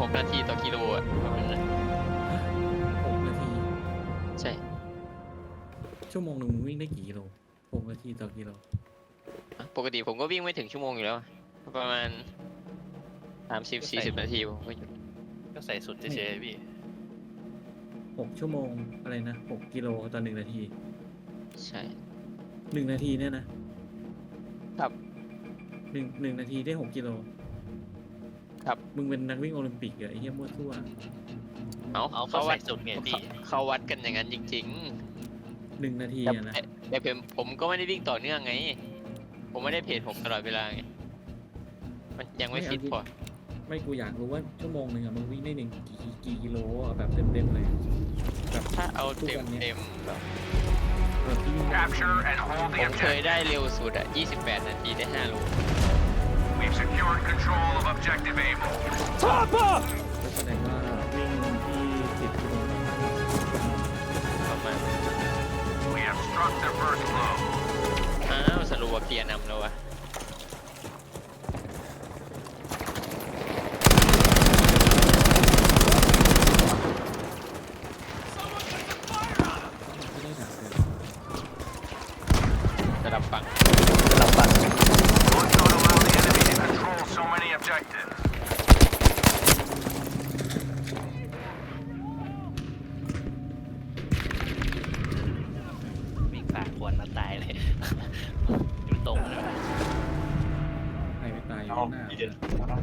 หกนาทีต่อกิโลอะประมาณนั้นหกนาที ใช่ชั่วโมงหนึ่งมึงวิ่งได้กี่กิโลหกนาทีต่อกิโลปกติผมก็วิ่งไม่ถึงชั่วโมงอยู่แล้ว ประมาณสามสิบสี่สิบนาทีผมก็หยุดก็ใส่สุดเฉยๆพี่ หกชั่วโมงอะไรนะหกกิโลต่อหนึ่งนาทีใช่ หนึ่งนาทีเนี่ยนะครับ หนึ่งหนึ่งนาทีได้หกกิโล ครับ มึงเป็นนักวิ่งโอลิมปิกเหรอไอ้เหี้ยมั่วทั่วเอาเอาก็เขาวัใส่ดสุดไงพี่เขาเขาวัดกันอย่างนั้นจริง หนึ่งนาทีๆแต่อะนะแต่ผมผมก็ไม่ได้วิ่งต่อเนื่องไง ผมไม่ได้เพจผมตลอดเวลาไง มันยังไม่ฟิตพอ ไม่กูอยากรู้ว่าชั่วโมงหนึ่งอะมึงวิ่งได้หนึ่งกี่กี่กิโลอะแบบเต็มเต็มๆเลยแบบถ้าเอาทุกเต็มวันเนี้ยเต็มแบบแบบที่วิ่ง Capture and hold ผ the มเคย objective. ได้เร็วสุดอะ28 นาทีได้5โล We've secured control of objective Able. ก็แสดงว่าวิ่งที่สิบกิโลต่อวัน ประมาณ We have struck the first blow. อ้าวสรุปว่าเพียร์นำแล้ววะ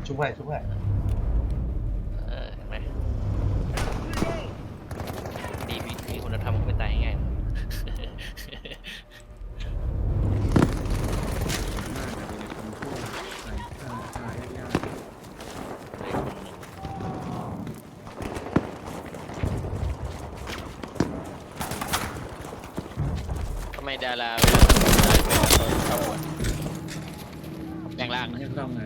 ชุบไว้ชุบไว้เออเห็นไหมดีมีมีคุณธรรมไม่ตายง่ายๆมากอะเป็นคำพูดใส่ฆ่าฆ่ายากเลยคนหนึ่งทำไมดาราเวลาตายไปแล้วเขาอะแปลงร่างๆไม่ต้องไง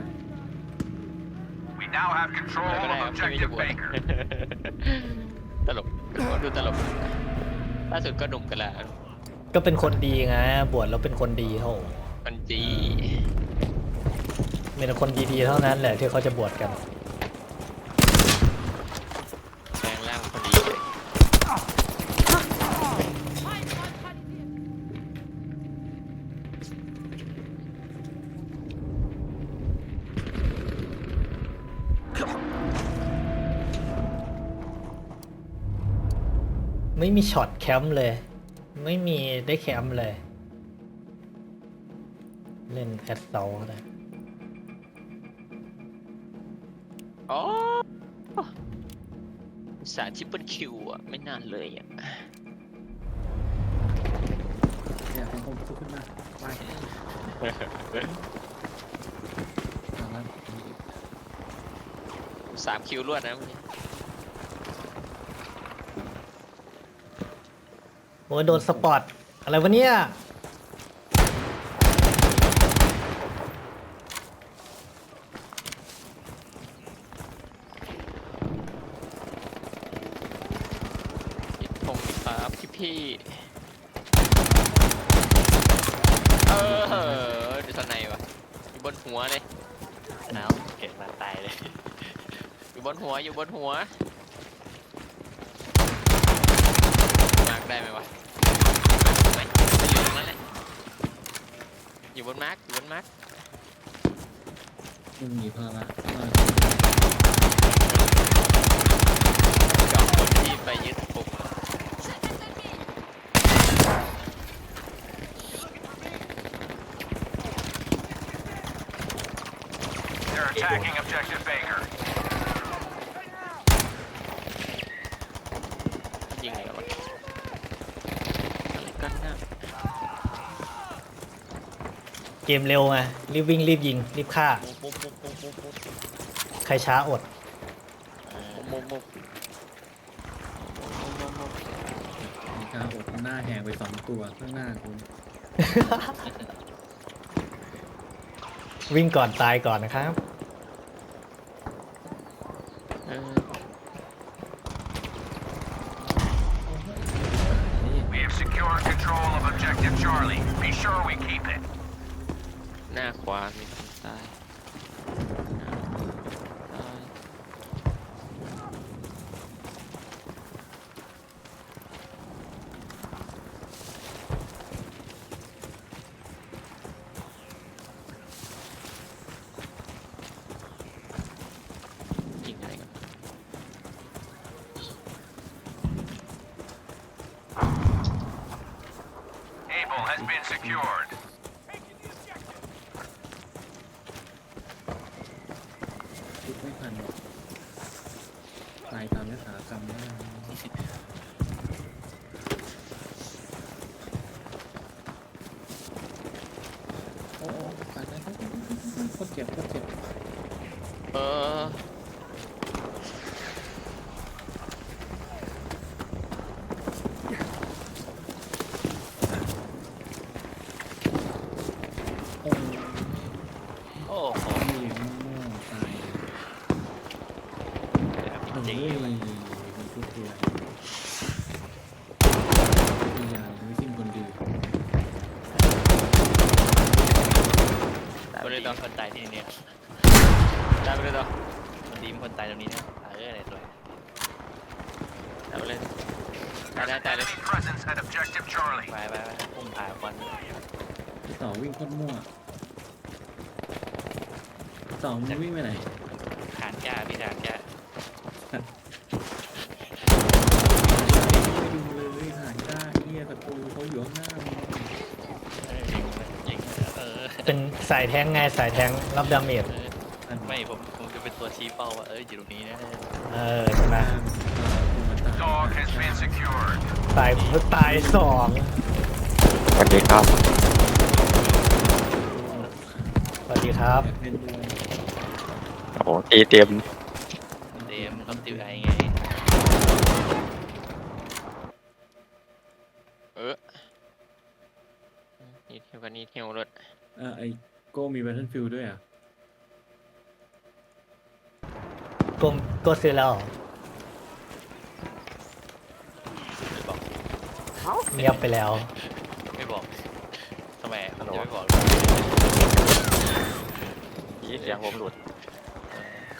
าสุดก็หนุ่มกะลาก็เป็นคนดีไงบวชแล้วเป็นคนดีโหมันจีมีแต่คนดีๆเท่านั้นแหละที่เขาจะบวชกัน ม่มีช็อตแคมป์เลย ไม่มีได้แคมป์เลย เล่นแอดเซลนะอ๋อสาทิปเปิลคิวอะ ไม่นานเลยอะอยากให้ผมลุกขึ้นมาไปเอาละสามคิวรวดนะเมื่อกี้ โอ้ยโดนสปอต อะไรวะเนี่ยพี่พงศ์พี่ฟ้าพี่พี่เออดูตอนไหนวะอยู่บนหัวเลยเอาเกิดมาตายเลย อยู่บนหัวอยู่บนหัวมาร์กได้ไหมวะไม่ไม่อยู่ตรงนั้นแหละ อยู่บนมาร์กอยู่บนมาร์กมึงมีภาระมากจองคนที่ไปยึดปุ่ม They're attacking objective Baker. ยิงเหรอวะอะไรกันนะ เกมเร็วไงรีบวิ่งรีบยิง รีบฆ่ามุกมุกมุกมุกมุกมุกใครช้าอดมุกมุกมีการอดหน้าแหงไปสองตัวข้างหน้าคุณวิ่งก่อนตายก่อนนะครับ เออนี่ We have secured control of objective Charlie. Be sure we keep it. หน้าขวา มีคนตายหน้าขวาตายยิามยถากรรมแล้วกันโอ้โอ้ตายตายตายตายตายโคตรเจ็บโคตรเจ็บเออโอ้โอ้โหยมั่วตายจเฮ้ริยงมันชุดเดียวพยายามไม่สิ้นคนดี ตายไปเลยตอ นคนตายที่นี่เนี่ยได้ไปเลยต่อคนดีมคนตายตรงนี้นะเอออะไรสวยได้ไปเลยตายได้ตายเลย Enemy presence at objective Charlie. ไปไปไปพุ่งผ่านควันพี่ต่อวิ่งโคตรมั่วต่อมึงวิ่งไปไหน ขานกล้าพี่ขานกล้า ไม่ดูเลยหายได้เฮียตะปูเขาอยู่ข้างหน้ามึง เออยิงเลยยิง เออเป็นสายแทงไงสายแทงรับดาเมจเออไม่ผมผมจะเป็นตัวชี้เป้าว่าเอออยู่ตรงนี้นะเออใช่ไหม Dog has been secured. ตายตายสองสวัสดีครับสวัสดีครับเป็นด้วยโอ้โหตีเตรียมเดมคำติวไอไงเออนี่เที่ยวกันนี่เที่ยวรถ อะไอโก้มี Battlefield ด้วยอะกมก็ซื้อแล้วเหรอไม่บอกเงียบไปแล้ว ไม่บอกทำไมผมจะไม่บอกยี่เสียงผมหลุด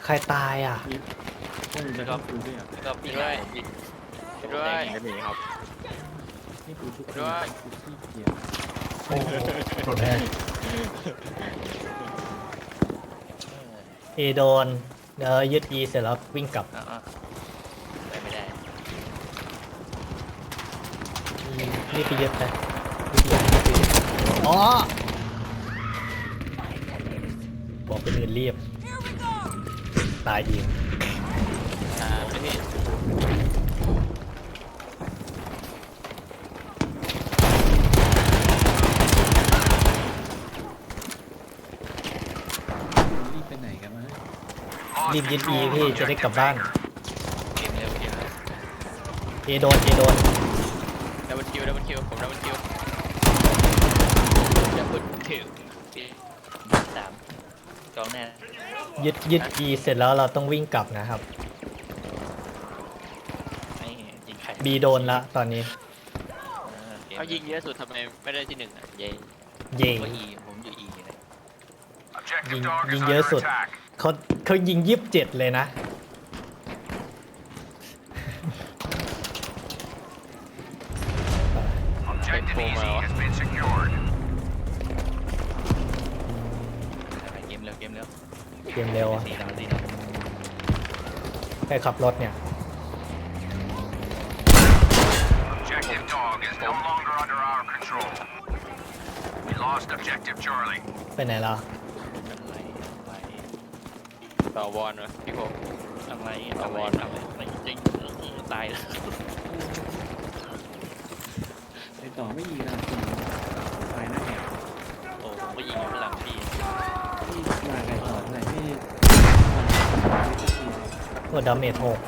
ใครตายอะ โก้มี Battlefield ด้วยอะก็พี่ด้วยยิงด้วยไม่มีครับนี่กูทุกคนด้วยกูขี้เกียจโอ้โห เอโดนเดี๋ยวยึดอีเสร็จแล้ววิ่งกลับอ่าไปไม่ได้นี่ไปยึดนะนี่ไปยึดนี่ไปยึดอ๋อบอกเป็นอื่นรีบตายเองอ่าไม่พี่ รีบไปไหนกันวะ รีบยึดอีพี่จะได้กลับบ้านเกมเร็วเกมเร็วเอโดนเอโดนดับเบิลคิวดับเบิลคิวผมดับเบิลคิวจะพึ่งถึงสามกองแน่ยึดยึดอีเสร็จแล้วเราต้องวิ่งกลับนะครับไอ้ยิงไข่บีโดนละตอนนี้ เขายิงเยอะสุดทำไมไม่ได้ที่หนึ่งอะเย้เยิงก็อีผมอยู่อีเลย Objective Nhìn- dog is nhìn under nhớ sụt. attack. เขาเขายิงยิบเจ็ดเลยนะ Objective Hey, easy Puma. has been secured. เกมเร็วเกมเร็วเกมเร็วอะสี่ดาวสี่ดาวใครขับรถเนี่ย Objective dog is no longer under our control. We lost objective Charlie. ไปไหนแล้วอะไรอะไร ต่อวอนวะพี่ผมอะไรอะไรอะไรจริงตายแล้วไอต่อไม่ยิงนะคุณตายหน้าแหกโอ้ผมก็ยิงอยู่ข้างหลังพี่ที่มาไกลต่อเท่าไหร่ที่โอ้ดาเมจหก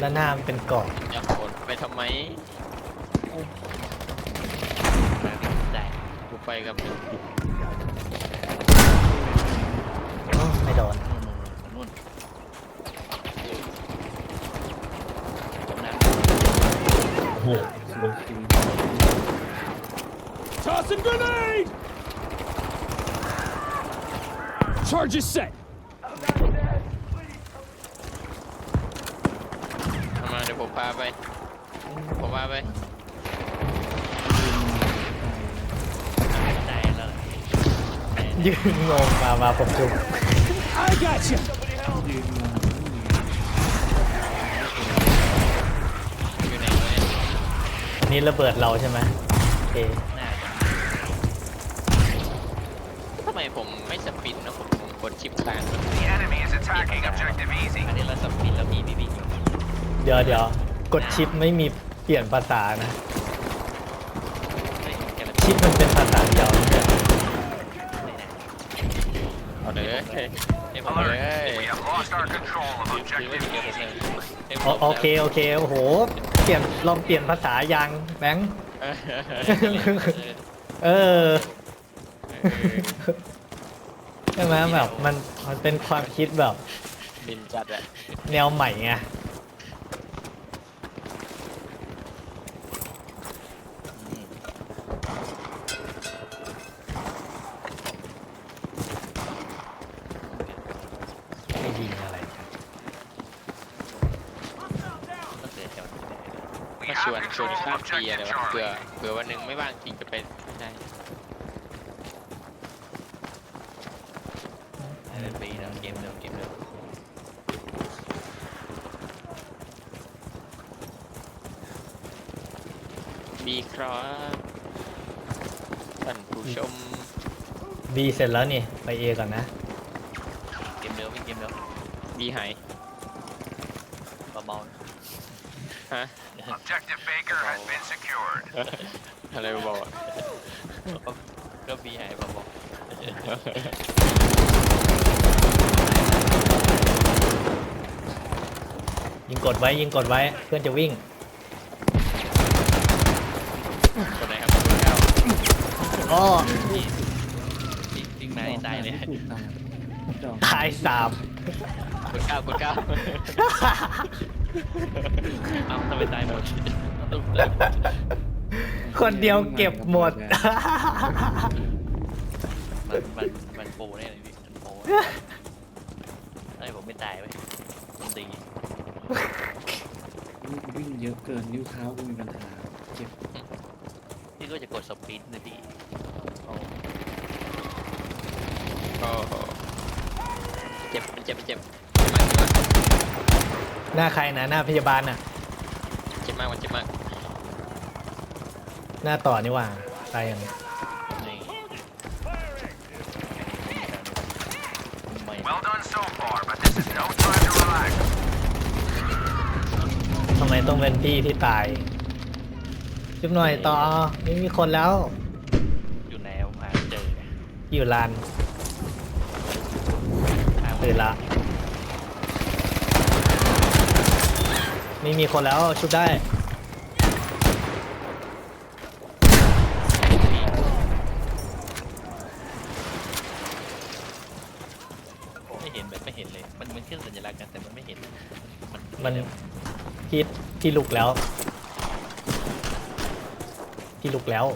แล้วหน้ามันเป็นเกาะอย่าโหดไปทำไมมาได้กูไปกับอ้าว ไม่โดนนู่นจมน้โอ้โห Tossing grenade! Charges set. เอามาเดี๋ยวผมพาไป ผมพาไปำได้แล้วยืนงงมามาผมจุก I got you. ยืนงงอยู่ไหนวะเนี่ยอันนี้ระเบิดเราใช่ไหมโอเคหน้าผมไม่สปินนะผมผมกดชิปค้าง The enemy is attacking objective easy. อันนี้เราสปินแล้วมีพี่วิ่งอยู่เดี๋ยวเดี๋ยวกดชิปไม่มีเปลี่ยนภาษานะ เฮ้ยแกมันชิปมันเป็นภาษาเดียวเนี่ย เอาเลยไอ้ ผมเอาเลเลยย We have lost our control of คือไม่ objective มีเกม easy. เลยโอโอเคโอเคโอ้โห เปลี่ยนลองเปลี่ยนภาษายังแบงค์เออใช่ไหมแบบมันมันเป็นความคิดแบบ บินจัดอะแนวใหม่ไงไม่ยิงอะไรกัน ก็เสียแถวนี้ We มาชวน have ชวน control ข้าม of ปีอะไรวะเผื่อเผื่อวันหนึ่งไม่ว่างจริงจะไปได้ไอ้ปีนะเกมเดิมเกมเดิมบีครับท่านผู้ชม บีเสร็จแล้วนี่ ไปเอก่อนนะ เกมเดิมวิ่เกมเดิมบีหาย เบา ฮะ Objective Baker has been secured. อะไรบอกอะๆก็บีหายเบายิงกดไว้ยิงกดไว้เพื่อนจะวิ่งคนไหนครับคนเก้าอ้อๆนี่วิ่งวิ่งมาให้ตายเลยถูกตายจอกตายสามคนเก้าคนเก้าเอ้าทำไมตายหมด คนเดียวเก็บหมด มันมันมันโปรแน่เลยพี่มันโปรไอ้ยผมไม่ตายไปผมตีวิ่งเยอะเกินนิ้วเท้ากูมีปัญหาเจ็บพี่ก็จะกดสปีดนะพี่โอ้โหเจ็บมันเจ็บมันเจ็บเจ็บมากหน้าใครนะหน้าพยาบาลน่ะ เจ็บมากมันเจ็บมาก หน้าต่อนี่หว่าตายยังนี่ไม่ Well done so far, but this is no time to relax. ทำไมต้องเป็นพี่ที่ตายจุบหน่อยต่อไม่มีคนแล้ว อยู่ไหนผมหาเจออยู่ลานหาตื่นละ ไม่มีคนแล้วชุบได้ ไม่เห็นแบบไม่เห็นเลย มันมันขึ้นสัญลักษณ์กันแต่มันไม่เห็น มันพี่พี่ลุกแล้ว พี่ลุกแล้ว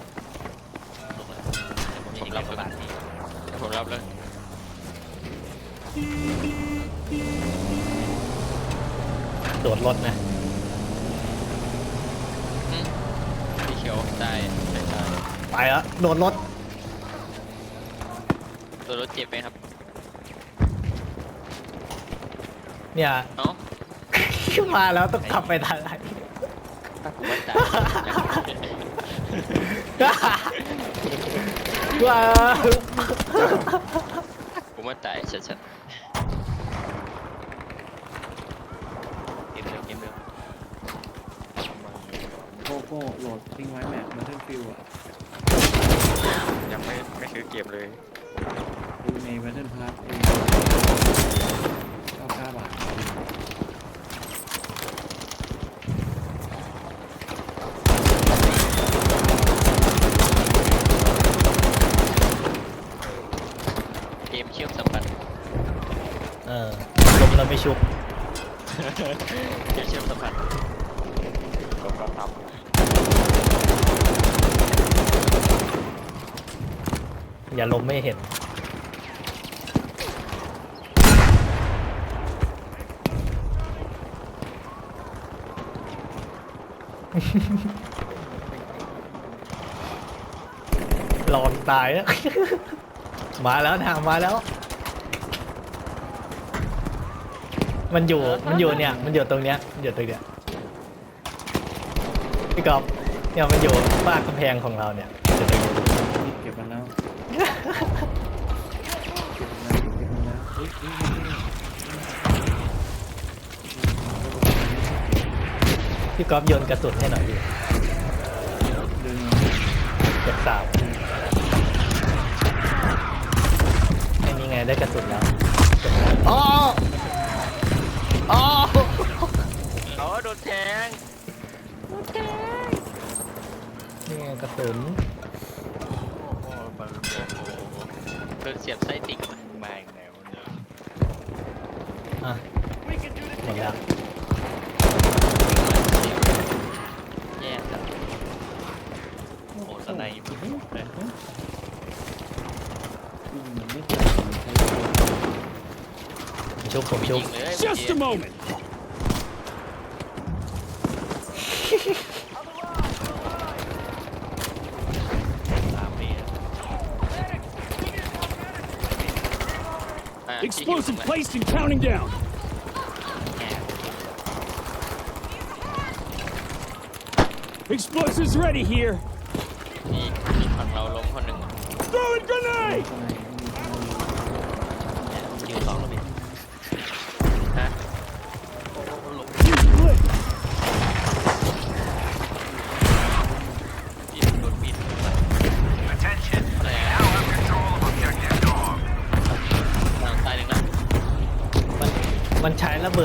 ลงแล้วแต่ผมยังเห็นแค่ประมาณนี้ผมรับแล้วโดดรถนะอืมพี่เขียวตายใช่ใช่ไปแล้วโดดรถตัวรถเจ็บไหมครับ เนี่ย เอ้า มาแล้วต้องขับไปทางไหนผมว่าตายว้าวผมว่าตายชัดเกมเดิมเกมเดิมโกโก้โหลดทิ้งไว้แม็กมาเทิลฟิวอะยังไม่ไม่ซื้อเกมเลยดูในแบทเทิลพาร์ทเองเก้าเก้าบาท ๆเกมเชื่อมสัมพันธ์ เออลมเรา ไม่ชุบเกมเชื่อมสัมพันธ์ผมก็ทอย่าลมไม่เห็นหลอนตายแล้ว มาแล้วนะมาแล้ว มันอยู่มันอยู่เนี่ยมันอยู่ตรงเนี้ยมันอยู่ตรงเนี้ยพี่กอบเนี่ยมันอยู่ป้านกำแพงของเราเนี่ยอยู่ตรงนี้นี่เก็บมันแล้วพี่กอบโยนกระสุนให้หน่อยดิเก็บสาวไม่มีไงได้กระสุนแล้วอ๋อ อ๋อเอาโดนแทงนี่ไงกระสุนโอ้มันโอ้โหโดนเสียบไส้ติ่งมาแม่งแนวเนี่ย อะหมดแล้ว ชุบผมชุบ ยิงเลย Just a moment. สามปี อ่ะ Explosive ที่ placed and counting down. แอบ Explosives ready here.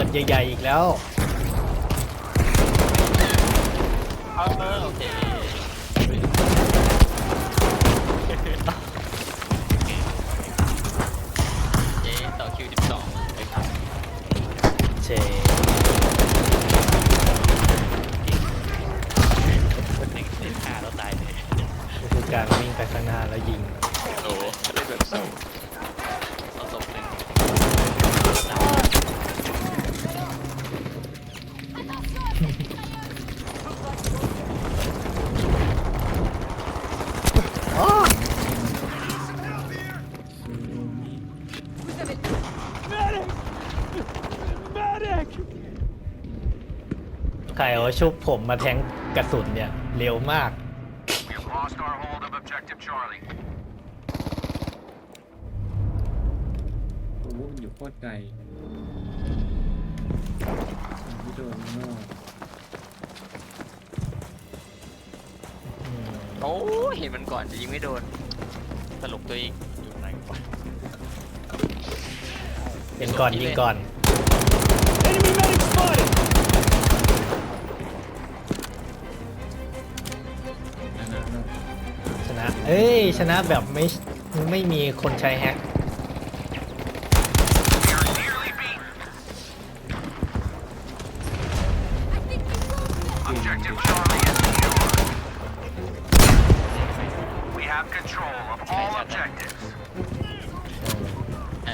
ดใหญ่ ๆ อีกแล้ว เออโอเคเจ๊ต่อคิวสิบสองเลยครับเชหนึ่งหนึ่งฆ่าแล้วตายเลย ก็คือการวิ่งไปข้างหน้าแล้วยิง โอ้เล่นแบบสู้เอา ชุบผมมาแทงกระสุนเนี่ย เร็วมาก We have lost our hold of objective Charlie. โอ้โหมันอยู่โคตรไกลไม่โดนข้างนอกโอ้เห็นมันก่อนจะยิงไม่โดนตลกตัวเองอยู่ไหนวะ เป็นก่อนยิงก่อน เฮ้ย ชนะแบบไม่ไม่มีคนใช้แฮก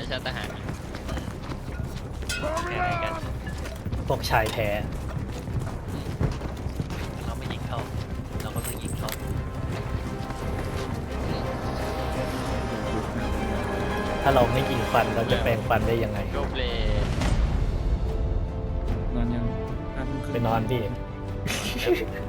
ชาติทหารพวกชายแท้ ถ้าเราไม่ยิงฟันเราจะแปลงฟันได้ยังไงโรเบลนอนยังห้าทุ่มคไปรึ่งนอนพี่ เ